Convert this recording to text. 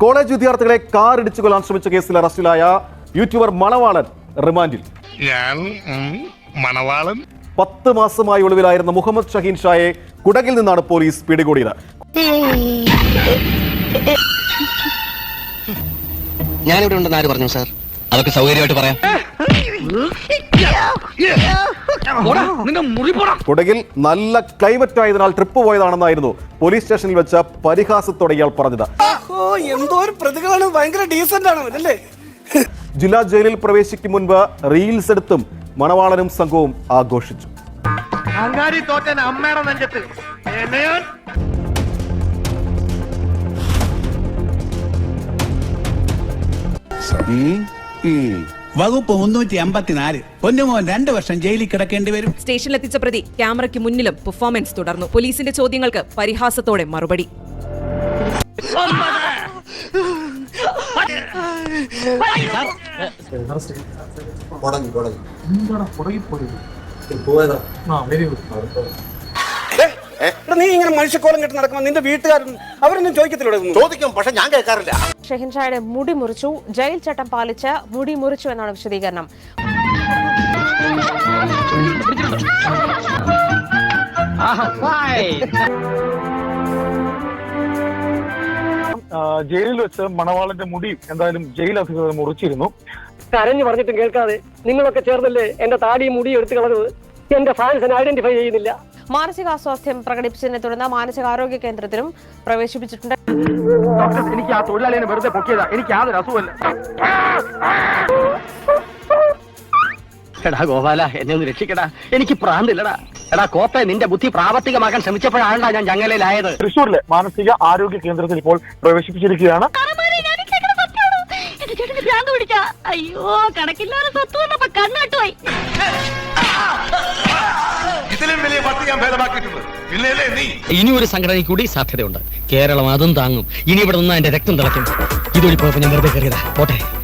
College വിദ്യാർത്ഥികളെ car ഇടിച്ചു കൊല്ലാൻ ശ്രമിച്ച കേസിൽ അറസ്റ്റിലായ യൂട്യൂബർ മണവാളൻ റിമാൻഡിൽ. ഞാൻ മണവാളൻ. പത്ത് മാസമായി ഒളിവിലായിരുന്ന മുഹമ്മദ് ഷഹീൻ ഷായെ കുടകിൽ നിന്നാണ് പോലീസ് പിടികൂടിയത്. ഞാനിവിടെ ഉണ്ടെന്ന് ആര് പറഞ്ഞു സാർ? അതൊക്കെ സൗകര്യമായിട്ട് പറയാം. കുടകിൽ നല്ല ക്ലൈമറ്റ് ക്ലൈമറ്റായതിനാൽ ട്രിപ്പ് പോയതാണെന്നായിരുന്നു പോലീസ് സ്റ്റേഷനിൽ വെച്ച പരിഹാസത്തോടെ ഇയാൾ പറഞ്ഞത്. ഓ എന്തോ ഒരു പ്രതികളാണ്. ഭയങ്കര ഡീസന്റ് ആണ് അല്ലേ? ജില്ലാ ജയിലിൽ പ്രവേശിക്കും മുൻപ് റീൽസ് എടുത്തും മണവാളനും സംഘവും ആഘോഷിച്ചു. അമ്മയുടെ നെഞ്ചത്ത്. എന്നെയോ വകുപ്പ് മുന്നൂറ്റി അമ്പത്തിനാല് പൊന്നുമോൻ രണ്ടു വർഷം ജയിലിൽ കിടക്കേണ്ടി വരും സ്റ്റേഷനിലെത്തിച്ച പ്രതി ക്യാമറയ്ക്ക് മുന്നിലും പെർഫോമൻസ് തുടർന്നു പോലീസിന്റെ ചോദ്യങ്ങൾക്ക് പരിഹാസത്തോടെ മറുപടി എടാ, നീ ഇങ്ങനെ മനുഷ്യക്കോലം കെട്ടി നടക്കുമ്പോൾ നിന്റെ വീട്ടുകാരും അവരൊന്നും ചോദിക്കത്തില്ല ചോദിക്കും പക്ഷെ ഞാൻ കേൾക്കാറില്ല. ഷെഹിൻഷായുടെ മുടി മുറിച്ചു. ജയിൽ ചട്ടം പാലിച്ച് മുടി മുറിച്ചു എന്നാണ് വിശദീകരണം. ജയിലിൽ വെച്ച് മണവാളന്റെ മുടി എന്തായാലും ജയിൽ അധികൃതർ മുറിച്ചിരുന്നു. കരഞ്ഞു പറഞ്ഞിട്ടും കേൾക്കാതെ നിങ്ങളൊക്കെ ചേർന്നല്ലേ എന്റെ താടിയും മുടിയും എടുത്തു കളഞ്ഞത്? എന്റെ ഫാൻസിനെ ഐഡന്റിഫൈ ചെയ്യുന്നില്ല. മാനസികാസ്വാസ്ഥ്യം പ്രകടിപ്പിച്ചതിനെ തുടർന്ന് മാനസികാരോഗ്യ കേന്ദ്രത്തിലും പ്രവേശിപ്പിച്ചിട്ടുണ്ട്. എനിക്ക് ആ തൊഴിലാളിയെ വെറുതെ പൊക്കിയതാ. എനിക്ക് യാതൊരു അസുഖമല്ല എടാ ഗോപാല എന്നെ ഒന്ന് രക്ഷിക്കടാ. എനിക്ക് പ്രാന്തില്ലടാ. എടാ കോപ്പ നിന്റെ ബുദ്ധി പ്രാവർത്തികമാക്കാൻ ശ്രമിച്ചപ്പോഴാണല്ലോ ഞാൻ ജംഗലയിലായത് തൃശ്ശൂരിലെ മാനസിക ആരോഗ്യ കേന്ദ്രത്തിൽ ഇപ്പോൾ പ്രവേശിപ്പിച്ചിരിക്കുകയാണ്. അയ്യോ കണക്കില്ലാതെ സ്വത്ത് വന്നപ്പോ നീ? ഇനി ഒരു സംഘടനയ്ക്ക് കൂടി സാധ്യതയുണ്ട്. കേരളം അതും താങ്ങും. ഇനി ഇവിടെ നിന്ന് എന്റെ രക്തം തിളക്കും ഇതൊരു പോയപ്പോ ഞാൻ വെറുതെ കയറിയതാ. പോട്ടെ.